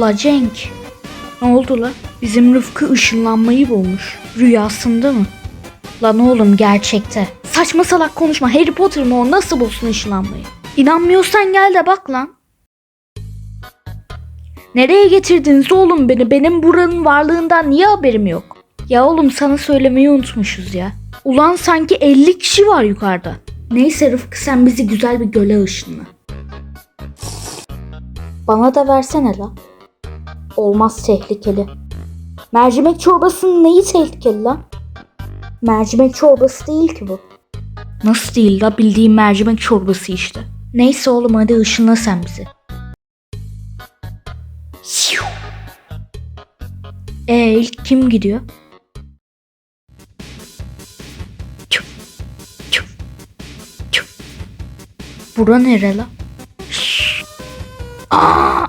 La Cenk. Ne oldu la? Bizim Rıfkı ışınlanmayı bulmuş. Rüyasında mı? Lan oğlum gerçekte. Saçma salak konuşma. Harry Potter mı o nasıl bulsun ışınlanmayı? İnanmıyorsan gel de bak lan. Nereye getirdiniz oğlum beni? Benim buranın varlığından niye haberim yok? Ya oğlum sana söylemeyi unutmuşuz ya. Ulan sanki 50 kişi var yukarıda. Neyse Rıfkı sen bizi güzel bir göle ışınla. Bana da versene la. Olmaz tehlikeli. Mercimek çorbasının neyi tehlikeli lan? Mercimek çorbası değil ki bu. Nasıl değil la bildiğim mercimek çorbası işte. Neyse oğlum hadi ışınla sen bizi. Ee ilk kim gidiyor? Bura nere la? Aa!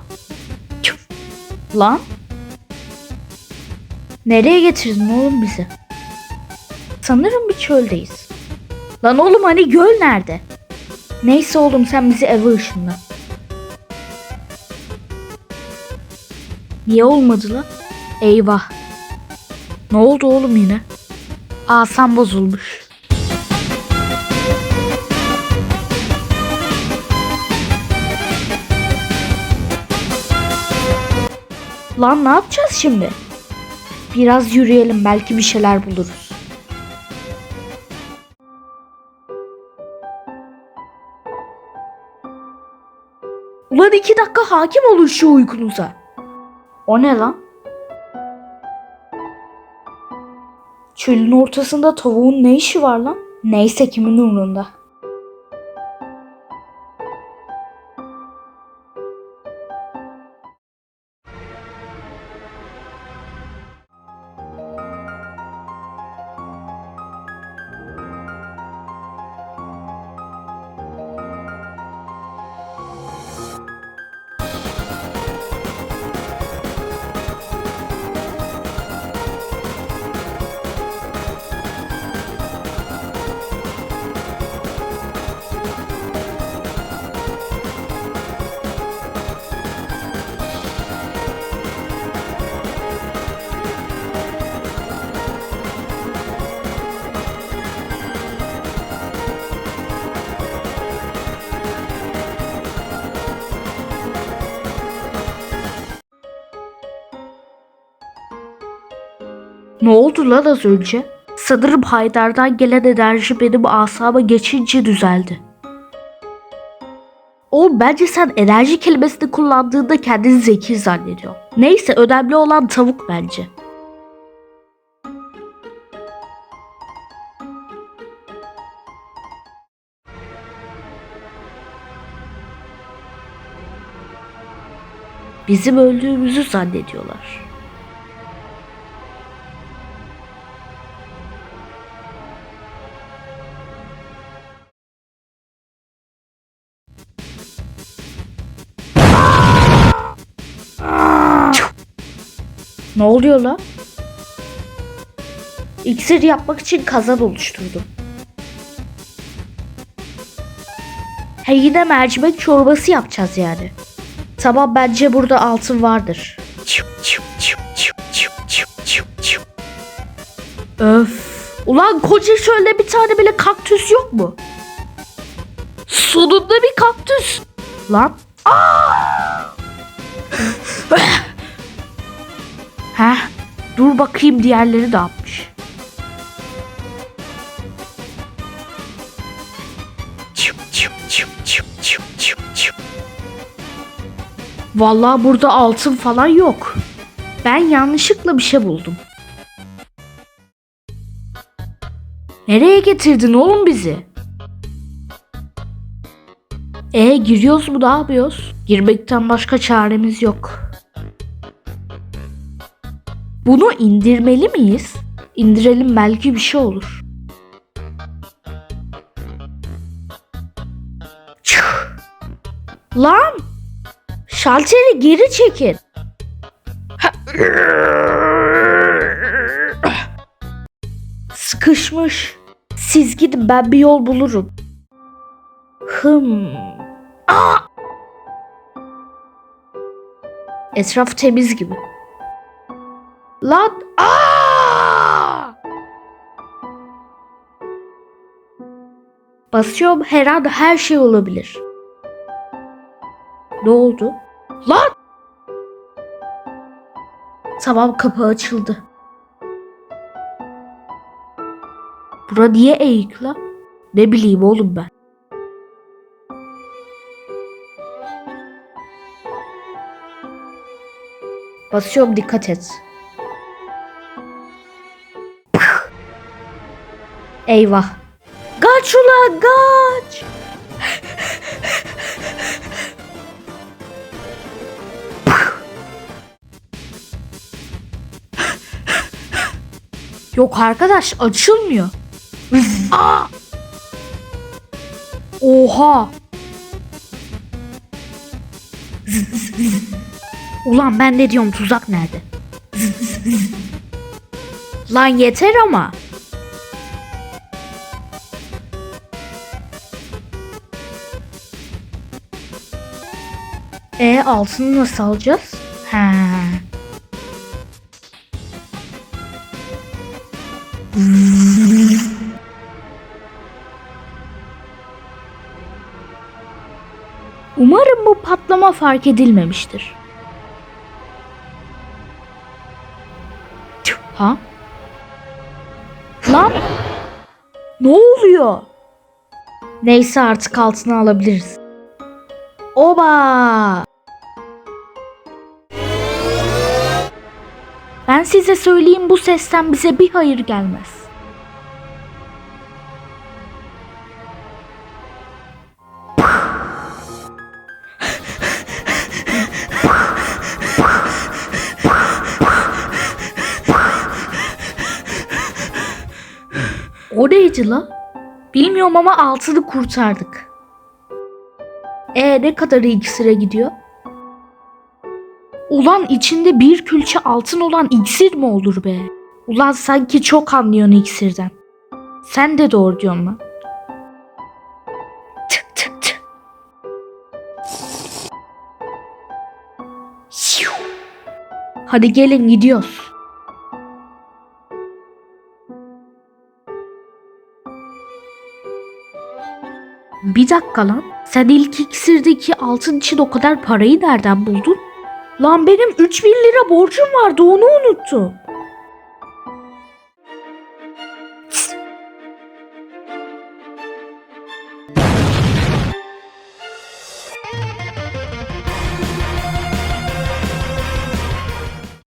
Lan? Nereye getirdin oğlum bizi? Sanırım bir çöldeyiz. Lan oğlum hani göl nerede? Neyse oğlum sen bizi eve ışınla. Niye olmadı lan? Eyvah. Ne oldu oğlum yine? Asam bozulmuş. Lan ne yapacağız şimdi? Biraz yürüyelim belki bir şeyler buluruz. Ulan iki dakika hakim olun şu uykunuza. O ne lan? Çölün ortasında tavuğun ne işi var lan? Neyse kimin umurunda. Ne oldu lan az önce? Sanırım Haydar'dan gelen enerji benim asaba geçince düzeldi. Oğlum bence sen enerji kelimesini kullandığında kendini zeki zannediyor. Neyse önemli olan tavuk bence. Bizim öldüğümüzü zannediyorlar. Ne oluyor la? İksir yapmak için kazan oluşturdum. He yine mercimek çorbası yapacağız yani. Tamam bence burada altın vardır. Öf. Ulan koca şöyle bir tane bile kaktüs yok mu? Sonunda bir kaktüs. Lan. Heh, dur bakayım diğerleri ne yapmış. Vallahi burada altın falan yok. Ben yanlışlıkla bir şey buldum. Nereye getirdin oğlum bizi? E giriyoruz mu ne yapıyoruz? Girmekten başka çaremiz yok. Bunu indirmeli miyiz? İndirelim belki bir şey olur. Çık. Lan! Şalteri geri çekin. Sıkışmış. Siz gidin ben bir yol bulurum. Hım. Aa! Etraf temiz gibi. Lan aa! Basıyorum her an her şey olabilir. Ne oldu? Lan! Tamam kapı açıldı. Bura niye eğik la? Ne bileyim oğlum ben. Basıyorum dikkat et. Eyvah. Kaç ulan kaç. Yok arkadaş açılmıyor. Aa! Oha. Ulan ben ne diyorum tuzak nerede? Lan yeter ama. E altını nasıl alacağız? He. Umarım bu patlama fark edilmemiştir. Ha? Lan? Ne oluyor? Neyse artık altına alabiliriz. Oba! Ben size söyleyeyim bu sesten bize bir hayır gelmez. O neydi la? Bilmiyorum ama altını kurtardık. E ne kadar iksire gidiyor? Ulan içinde bir külçe altın olan iksir mi olur be? Ulan sanki çok anlıyorsun iksirden. Sen de doğru diyorsun lan. Tık tık tık. Hadi gelin gidiyoruz. Bir dakika lan. Sen ilk iksirdeki altın için o kadar parayı nereden buldun? Lan benim 3000 lira borcum vardı onu unuttum.